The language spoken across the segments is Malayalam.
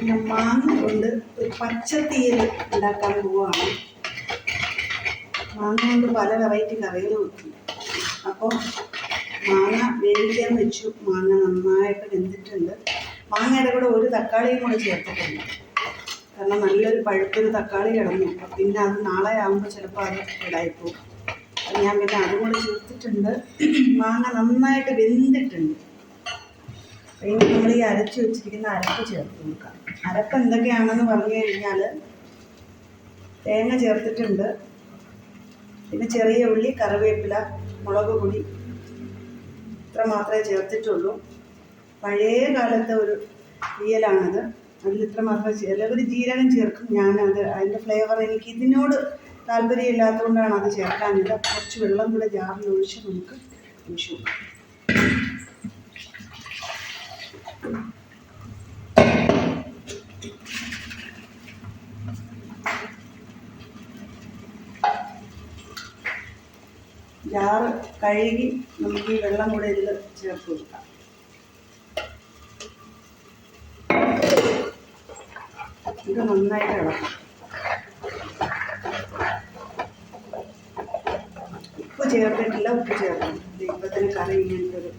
പിന്നെ മാങ്ങ കൊണ്ട് ഒരു പച്ചത്തീയൽ ഉണ്ടാക്കാൻ പോവുകയാണ് മാങ്ങ കൊണ്ട് പല വെറൈറ്റി കറികൾ വെക്കും അപ്പോൾ മാങ്ങ വേവിക്കാൻ വെച്ചു. മാങ്ങ നന്നായിട്ട് വെന്തിട്ടുണ്ട്. മാങ്ങയുടെ കൂടെ ഒരു തക്കാളിയും കൂടെ ചേർത്തിട്ടുണ്ട്. കാരണം നല്ലൊരു പഴുത്തൊരു തക്കാളി കിടന്നു. അപ്പം പിന്നെ അത് നാളെ ആകുമ്പോൾ ചിലപ്പോൾ അത് ഇടായിപ്പോവും അപ്പം ഞാൻ പിന്നെ അതും കൂടെ ചേർത്തിട്ടുണ്ട്. മാങ്ങ നന്നായിട്ട് വെന്തിട്ടുണ്ട്. അപ്പം നമ്മൾ ഈ അരച്ചു വെച്ചിരിക്കുന്ന അരപ്പ് ചേർത്ത് കൊടുക്കാം. അരപ്പ് എന്തൊക്കെയാണെന്ന് പറഞ്ഞു കഴിഞ്ഞാൽ തേങ്ങ ചേർത്തിട്ടുണ്ട്. പിന്നെ ചെറിയ ഉള്ളി കറിവേപ്പില മുളക് പൊടി ഇത്ര മാത്രമേ ചേർത്തിട്ടുള്ളൂ. പഴയ കാലത്തെ ഒരു തീയലാണത്. അതിൽ ഇത്ര മാത്രമേ ചിലവർ ജീരകം ചേർക്കും ഞാനത്. അതിന്റെ ഫ്ലേവർ എനിക്ക് ഇതിനോട് താല്പര്യം ഇല്ലാത്തതുകൊണ്ടാണ് അത് ചേർക്കാനില്ല കുറച്ച് വെള്ളം കൂടെ ജാറിൽ ഒഴിച്ച് നമുക്ക് ഒഴിച്ചു കൊടുക്കാം കഴുകി നമുക്ക് ഈ വെള്ളം കൂടെ ഇതിൽ ചേർത്ത് കൊടുക്കാം. ഇത് നന്നായിട്ട് ഇളക്കാം. ഉപ്പ് ചേർത്തിട്ടില്ല ഉപ്പ് ചേർക്കണം. ദൈവത്തിന് കറി ഇങ്ങനത്തെ ഒരു.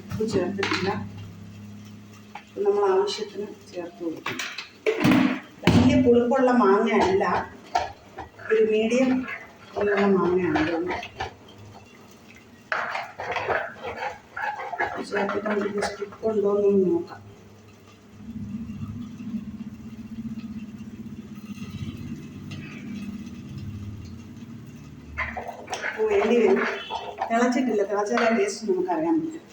ഉപ്പ് ചേർത്തിട്ടില്ല. നമ്മൾ ആവശ്യത്തിന് ചേർത്ത് കൊടുക്കും വലിയ പുളിപ്പുള്ള മാങ്ങയല്ല. ഒരു മീഡിയം ഉള്ള മാങ്ങയാണ് ചേർത്തിട്ട് നമുക്ക് ജസ്റ്റ് ഉണ്ടോ എന്നൊന്ന് നോക്കാം. വേണ്ടി വരും തിളച്ചിട്ടില്ല. തിളച്ചാൽ ടേസ്റ്റ് നമുക്കറിയാൻ പറ്റും.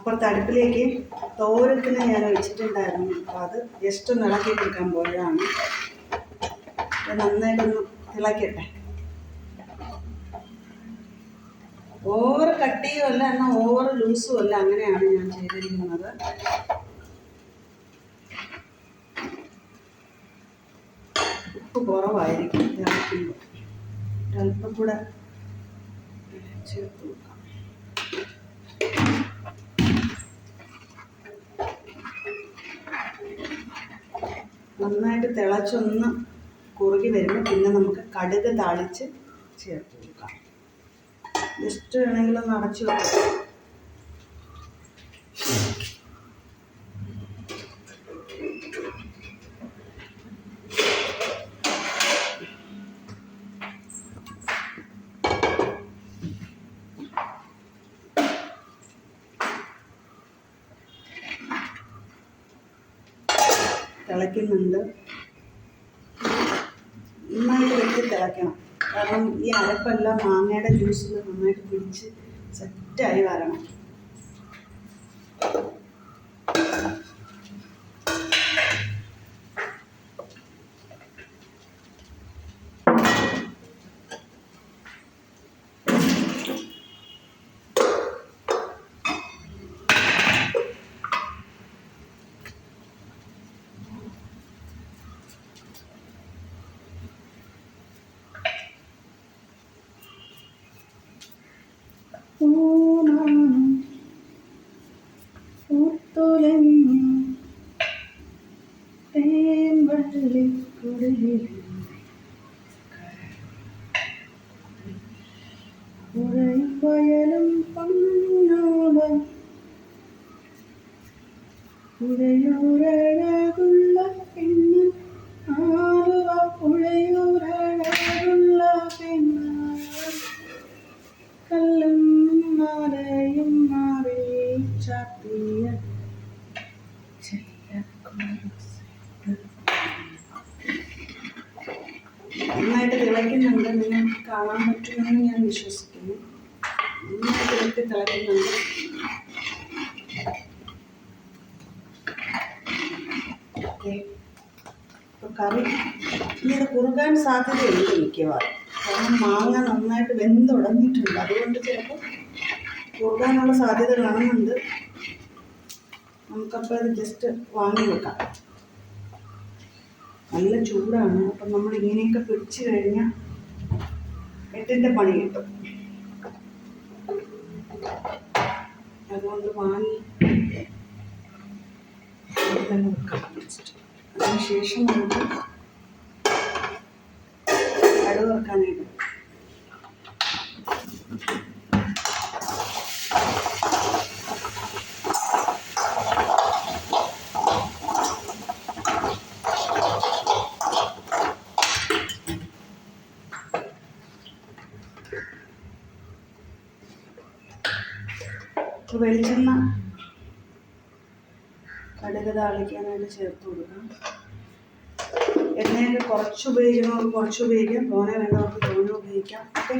അപ്പുറത്തെ അടുപ്പിലേക്ക് തോരത്തിന് ഞാൻ വെച്ചിട്ടുണ്ടായിരുന്നു അപ്പോൾ അത് ജസ്റ്റ് ഒന്ന് ഇളക്കി കൊടുക്കാൻ പോയതാണ്. നന്നായിട്ടൊന്ന് ഇളക്കട്ടെ ഓവർ കട്ടിയും അല്ല എന്നാൽ ഓവർ ലൂസും അല്ല അങ്ങനെയാണ് ഞാൻ ചെയ്തിരിക്കുന്നത്. ഉപ്പ് കുറവായിരിക്കും. അല്പം കൂടെ ചേർത്ത് കൊടുക്കാം. നന്നായിട്ട് തിളച്ചൊന്ന് കുറുകി വരുമ്പോൾ പിന്നെ നമുക്ക് കടുക് താളിച്ച് ചേർത്ത് കൊടുക്കാം. ജസ്റ്റ് വേണമെങ്കിൽ ഒന്ന് അടച്ചു വെക്കാം. തിളയ്ക്കുന്നുണ്ട്. നന്നായിട്ട് വെച്ച് തിളയ്ക്കണം. കാരണം ഈ അരപ്പെല്ലാം മാങ്ങയുടെ ജ്യൂസിൽ നന്നായിട്ട് പിടിച്ച് സെറ്റായി വരണം. ഊണാണ് ഊത്തുലഞ്ഞു തേമ്പള്ളിക്കുടലിൽ ഉറയും നിങ്ങൾക്ക് വിശ്വസിക്കുന്നു ഇത് കുറുകാൻ സാധ്യതയുണ്ട് മിക്കവാറും. കാരണം മാങ്ങ നന്നായിട്ട് വെന്തുടങ്ങിയിട്ടുണ്ട്. അതുകൊണ്ട് ചിലപ്പോൾ കുറുകാനുള്ള സാധ്യത കാണുന്നുണ്ട്. നമുക്കപ്പോൾ അത് ജസ്റ്റ് വാങ്ങി വെക്കാം. നല്ല ചൂടാണ്. അപ്പം നമ്മൾ ഇങ്ങനെയൊക്കെ പിടിച്ചു കഴിഞ്ഞാൽ എട്ടിന്റെ പണി കിട്ടും. അതുകൊണ്ട് വാങ്ങി അതിനുശേഷം നമുക്ക് കടുക് വെളിച്ചെണ്ണ കടുക് താളിക്കാനായിട്ട് ചേർത്ത് കൊടുക്കാം എണ്ണയൊക്കെ കുറച്ച് ഉപയോഗിക്കുന്നവർക്ക് കുറച്ച് ഉപയോഗിക്കാം. തോനെ വേണ്ടവർക്ക് തോനെ ഉപയോഗിക്കാം. ഓക്കെ?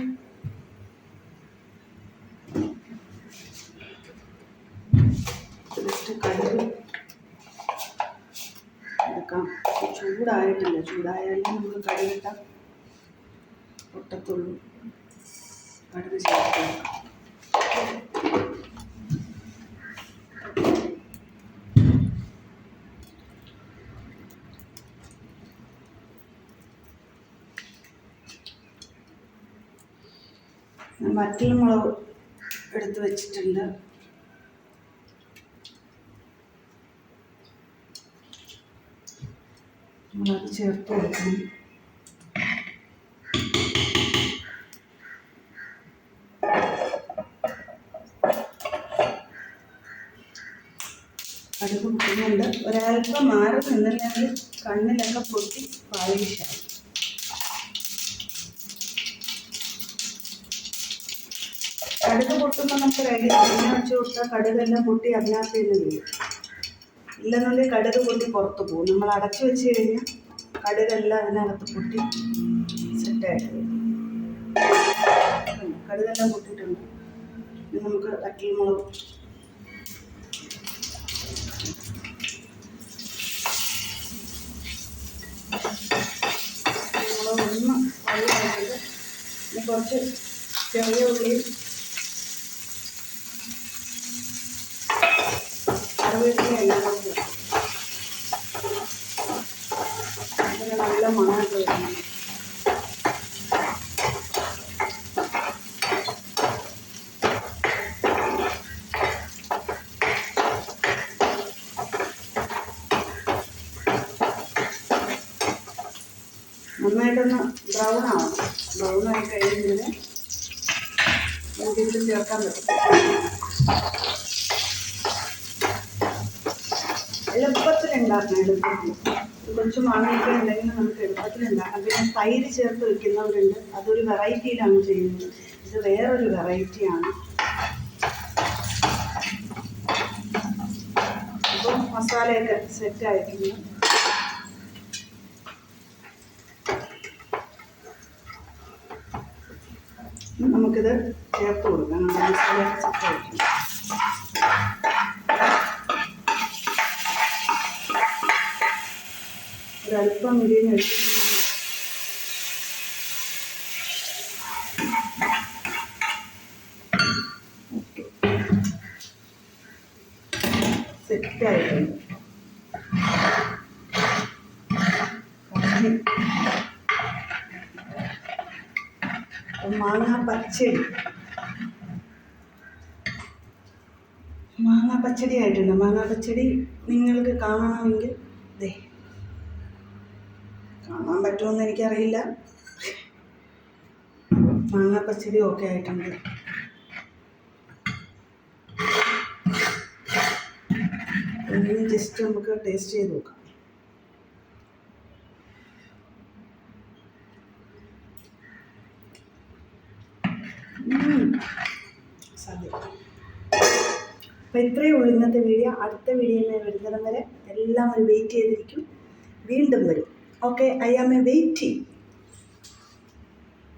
ജസ്റ്റ് കടുക് എടുക്കാം. ചൂടായിട്ടില്ല ചൂടായാലും നമ്മൾ കടുകിട്ടാൽ പൊട്ടത്തുള്ളൂ. കടുക് ചേർത്ത് കൊടുക്കാം. വറ്റൽ മുളക് എടുത്ത് വെച്ചിട്ടുണ്ട്. മുളക് ചേർത്ത് കൊടുക്കണം. കടുക് പൊട്ടുന്നുണ്ട് ഒരാൾക്ക് മാറി നിന്നില്ലെങ്കിൽ കണ്ണിലൊക്കെ പൊട്ടി പാലിഷായി കടുക് പൊട്ടുമ്പോൾ നമുക്ക് റെഡി എണ്ണ വെച്ച് കൊടുത്താൽ കടുകെല്ലാം പൊട്ടി അതിനകത്ത് നിന്ന് വീഴും. ഇല്ലെന്നുണ്ടെങ്കിൽ കടുക് പൊട്ടി പുറത്ത് പോകും. നമ്മൾ അടച്ചു വെച്ച് കഴിഞ്ഞാൽ കടുകെല്ലാം അതിനകത്ത് പൊട്ടി സെറ്റായിട്ട് വരും? കടുകെല്ലാം പൊട്ടിയിട്ടുണ്ട്. ഇനി നമുക്ക് വറ്റൽ മുളക്. ഒന്ന് കുറച്ച് ചെറിയ ഉള്ളി കറിവേപ്പില എല്ലാം കൂടി ചേർക്കും. അതിന് നല്ല നന്നായിട്ടൊന്ന് ബ്രൗൺ ആവും ബ്രൗൺ ആയി കഴിയുന്നതിന് നമുക്ക് ഇതിൽ ചേർക്കാൻ പറ്റും. എളുപ്പത്തിൽ ഉണ്ടാക്കണം എളുപ്പത്തിൽ. കുറച്ച് മാങ്ങയൊക്കെ ഉണ്ടെങ്കിൽ നമുക്ക് എളുപ്പത്തിൽ അതിന് തൈര് ചേർത്ത് വെക്കുന്നവരുണ്ട്. അതൊരു വെറൈറ്റിയിലാണ് ചെയ്യുന്നത്. ഇത് വേറൊരു വെറൈറ്റിയാണ്. അപ്പോൾ മസാലയൊക്കെ സെറ്റ് ഇനി നമുക്കിത് ചേർത്ത് കൊടുക്കാം. നമ്മുടെ മസാലയൊക്കെ സെറ്റ് ആയിട്ടുണ്ട്. ഒരല്പം മുരിഞ്ഞ് സെറ്റായിട്ടുണ്ട് മാങ്ങ പച്ചടി. മാങ്ങ പച്ചടി ആയിട്ടുണ്ട്. മാങ്ങ പച്ചടി നിങ്ങൾക്ക് കാണണമെങ്കിൽ ദേ. കാണാൻ പറ്റുമെന്ന് എനിക്കറിയില്ല. മാങ്ങ പച്ചടി ഓക്കെ ആയിട്ടുണ്ട്. ഇനി ജസ്റ്റ് നമുക്ക് ടേസ്റ്റ് ചെയ്ത് നോക്കാം. അപ്പോൾ ഇത്രയേ ഉള്ളൂ ഇന്നത്തെ വീഡിയോ അടുത്ത വീഡിയോയിൽ വരുന്നിടം വരെ എല്ലാവരും വെയിറ്റ് ചെയ്തിരിക്കും. വീണ്ടും വരും. Okay I am a waiting